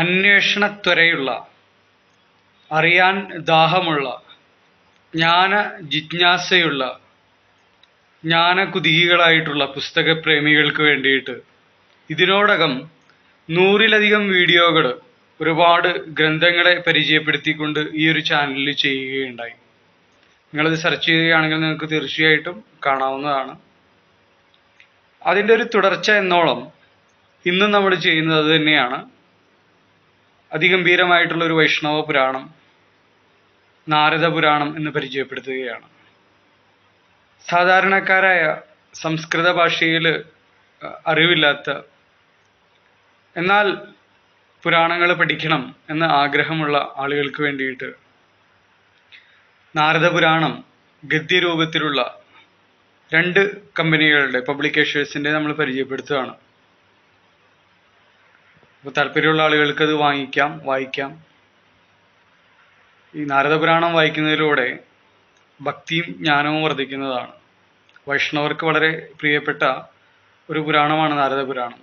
അന്വേഷണത്വരയുള്ള അറിയാൻ ദാഹമുള്ള ജ്ഞാന ജിജ്ഞാസയുള്ള ജ്ഞാനകുതികളായിട്ടുള്ള പുസ്തകപ്രേമികൾക്ക് വേണ്ടിയിട്ട് ഇതിനോടകം നൂറിലധികം വീഡിയോകൾ ഒരുപാട് ഗ്രന്ഥങ്ങളെ പരിചയപ്പെടുത്തിക്കൊണ്ട് ഈ ഒരു ചാനലിൽ ചെയ്യുകയുണ്ടായി. നിങ്ങളത് സെർച്ച് ചെയ്യുകയാണെങ്കിൽ നിങ്ങൾക്ക് തീർച്ചയായിട്ടും കാണാവുന്നതാണ്. അതിന്റെ ഒരു തുടർച്ച എന്നോളം ഇന്ന് നമ്മൾ ചെയ്യുന്നത് തന്നെയാണ്. അതിഗംഭീരമായിട്ടുള്ള ഒരു വൈഷ്ണവ പുരാണം നാരദ പുരാണം എന്ന് പരിചയപ്പെടുത്തുകയാണ്. സാധാരണക്കാരായ സംസ്കൃത ഭാഷയിൽ അറിവില്ലാത്ത എന്നാൽ പുരാണങ്ങൾ പഠിക്കണം എന്ന ആഗ്രഹമുള്ള ആളുകൾക്ക് വേണ്ടിയിട്ട് നാരദ പുരാണം ഗദ്യരൂപത്തിലുള്ള രണ്ട് കമ്പനികളുടെ പബ്ലിക്കേഷേഴ്സിന്റെ നമ്മൾ പരിചയപ്പെടുത്തുകയാണ്. അപ്പോൾ താല്പര്യമുള്ള ആളുകൾക്ക് അത് വാങ്ങിക്കാം വായിക്കാം. ഈ നാരദപുരാണം വായിക്കുന്നതിലൂടെ ഭക്തിയും ജ്ഞാനവും വർദ്ധിക്കുന്നതാണ്. വൈഷ്ണവർക്ക് വളരെ പ്രിയപ്പെട്ട ഒരു പുരാണമാണ് നാരദ പുരാണം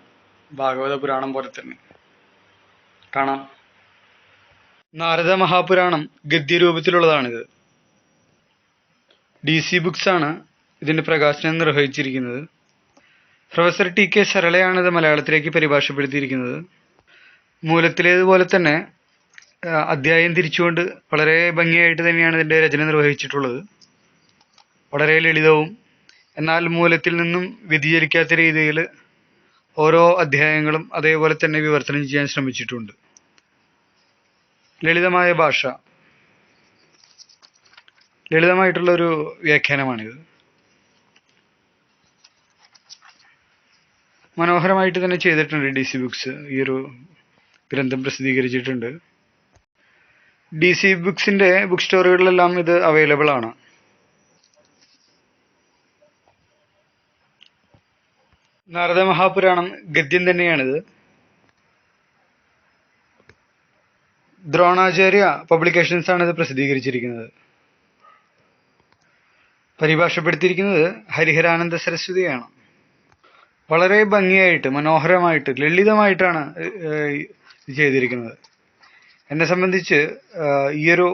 ഭാഗവത പുരാണം പോലെ തന്നെ. കാണാം. നാരദ മഹാപുരാണം ഗദ്യരൂപത്തിലുള്ളതാണിത്. ഡി സി ബുക്സ് ആണ് ഇതിന്റെ പ്രകാശനം നിർവഹിച്ചിരിക്കുന്നത്. പ്രൊഫസർ ടി കെ സരളയാണ് ഇത് മലയാളത്തിലേക്ക് പരിഭാഷപ്പെടുത്തിയിരിക്കുന്നത്. മൂലത്തിലേതുപോലെ തന്നെ അധ്യായം തിരിച്ചുകൊണ്ട് വളരെ ഭംഗിയായിട്ട് തന്നെയാണ് ഇതിന്റെ രചന നിർവഹിച്ചിട്ടുള്ളത്. വളരെ ലളിതവും എന്നാൽ മൂലത്തിൽ നിന്നും വ്യതിചലിക്കാത്ത രീതിയിൽ ഓരോ അധ്യായങ്ങളും അതേപോലെ തന്നെ വിവർത്തനം ചെയ്യാൻ ശ്രമിച്ചിട്ടുണ്ട്. ലളിതമായ ഭാഷ. ലളിതമായിട്ടുള്ള ഒരു വ്യാഖ്യാനമാണിത്. മനോഹരമായിട്ട് തന്നെ ചെയ്തിട്ടുണ്ട് ഡി സി ബുക്സ് ഈ ഒരു ഗ്രന്ഥം പ്രസിദ്ധീകരിച്ചിട്ടുണ്ട്. ഡി സി ബുക്സിന്റെ ബുക്ക് സ്റ്റോറുകളിലെല്ലാം ഇത് അവൈലബിൾ ആണ്. നാരദ മഹാപുരാണം ഗദ്യം തന്നെയാണിത്. ദ്രോണാചാര്യ പബ്ലിക്കേഷൻസ് ആണ് ഇത് പ്രസിദ്ധീകരിച്ചിരിക്കുന്നത്. പരിഭാഷപ്പെടുത്തിയിരിക്കുന്നത് ഹരിഹരാനന്ദ സരസ്വതിയാണ്. വളരെ ഭംഗിയായിട്ട് മനോഹരമായിട്ട് ലളിതമായിട്ടാണ് ചെയ്തിരിക്കുന്നത്. എന്നെ സംബന്ധിച്ച് ഈയൊരു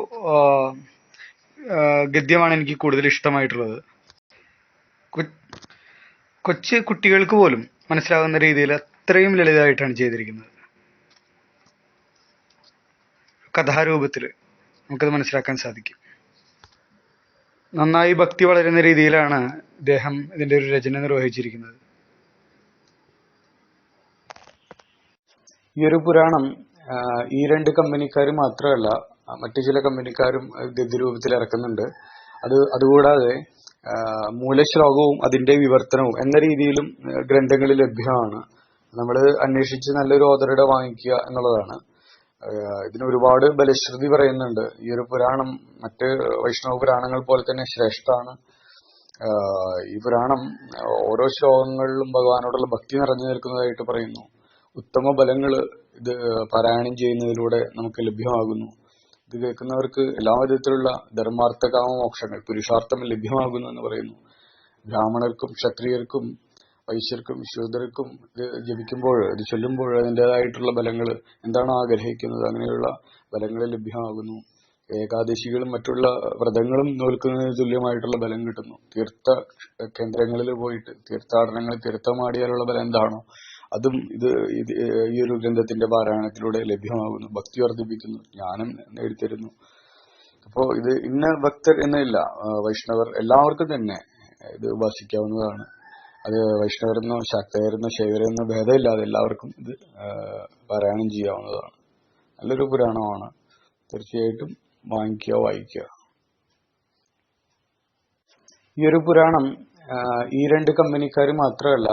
ഗദ്യമാണ് എനിക്ക് കൂടുതൽ ഇഷ്ടമായിട്ടുള്ളത്. കൊച്ചു കുട്ടികൾക്ക് പോലും മനസ്സിലാകുന്ന രീതിയിൽ അത്രയും ലളിതമായിട്ടാണ് ചെയ്തിരിക്കുന്നത്. കഥാരൂപത്തിൽ നമുക്കത് മനസ്സിലാക്കാൻ സാധിക്കും. നന്നായി ഭക്തി വളരുന്ന രീതിയിലാണ് ഇദ്ദേഹം ഇതിന്റെ ഒരു രചന നിർവഹിച്ചിരിക്കുന്നത്. ഈ ഒരു പുരാണം ഈ രണ്ട് കമ്പനിക്കാർ മാത്രമല്ല മറ്റു ചില കമ്പനിക്കാരും ഗദ്യരൂപത്തിൽ ഇറക്കുന്നുണ്ട്. അത് അതുകൂടാതെ മൂലശ്ലോകവും അതിന്റെ വിവർത്തനവും എന്ന രീതിയിലും ഗ്രന്ഥങ്ങളിൽ ലഭ്യമാണ്. നമ്മൾ അന്വേഷിച്ച് നല്ലൊരു ഓദരട വാങ്ങിക്കുക എന്നുള്ളതാണ്. ഇതിന് ഒരുപാട് ബലശ്രുതി പറയുന്നുണ്ട്. ഈ ഒരു പുരാണം മറ്റ് വൈഷ്ണവ പുരാണങ്ങൾ പോലെ തന്നെ ശ്രേഷ്ഠമാണ് ഈ പുരാണം ഓരോ ശ്ലോകങ്ങളിലും ഭഗവാനോടുള്ള ഭക്തി നിറഞ്ഞു നിൽക്കുന്നതായിട്ട് പറയുന്നു. ഉത്തമ ഫലങ്ങൾ ഇത് പാരായണം ചെയ്യുന്നതിലൂടെ നമുക്ക് ലഭ്യമാകുന്നു. ഇത് കേൾക്കുന്നവർക്ക് എല്ലാ വിധത്തിലുള്ള ധർമാർത്ഥ കാമ മോക്ഷങ്ങൾ പുരുഷാർത്ഥം ലഭ്യമാകുന്നു എന്ന് പറയുന്നു. ബ്രാഹ്മണർക്കും ക്ഷത്രിയർക്കും വൈശ്യർക്കും ശൂദ്രർക്കും ഇത് ജപിക്കുമ്പോൾ ഇത് ചൊല്ലുമ്പോൾ അതിന്റെതായിട്ടുള്ള ബലങ്ങൾ എന്താണോ ആഗ്രഹിക്കുന്നത്? അങ്ങനെയുള്ള ബലങ്ങൾ ലഭ്യമാകുന്നു. ഏകാദശികളും മറ്റുള്ള വ്രതങ്ങളും നോൽക്കുന്നതിന് തുല്യമായിട്ടുള്ള ബലം കിട്ടുന്നു. തീർത്ഥ കേന്ദ്രങ്ങളിൽ പോയിട്ട് തീർത്ഥാടനങ്ങൾ തീർത്ഥമാടിയാലുള്ള ബലം എന്താണോ അതും ഇത് ഈ ഒരു ഗ്രന്ഥത്തിന്റെ പാരായണത്തിലൂടെ ലഭ്യമാകുന്നു. ഭക്തി വർദ്ധിപ്പിക്കുന്നു. ജ്ഞാനം നേടിത്തരുന്നു. അപ്പോ ഇത് ഇന്ന ഭക്തർ എന്നില്ല. വൈഷ്ണവർ എല്ലാവർക്കും തന്നെ ഇത് ഉപാസിക്കാവുന്നതാണ്. അത് വൈഷ്ണവരെന്നോ ശക്തരെന്നോ ശൈവരെന്നോ ഭേദമില്ലാതെ എല്ലാവർക്കും ഇത് പാരായണം ചെയ്യാവുന്നതാണ്. നല്ലൊരു പുരാണമാണ്. തീർച്ചയായിട്ടും വാങ്ങിക്കുക വായിക്കുക. ഈ ഒരു പുരാണം ഈ രണ്ട് കമ്പനിക്കാർ മാത്രമല്ല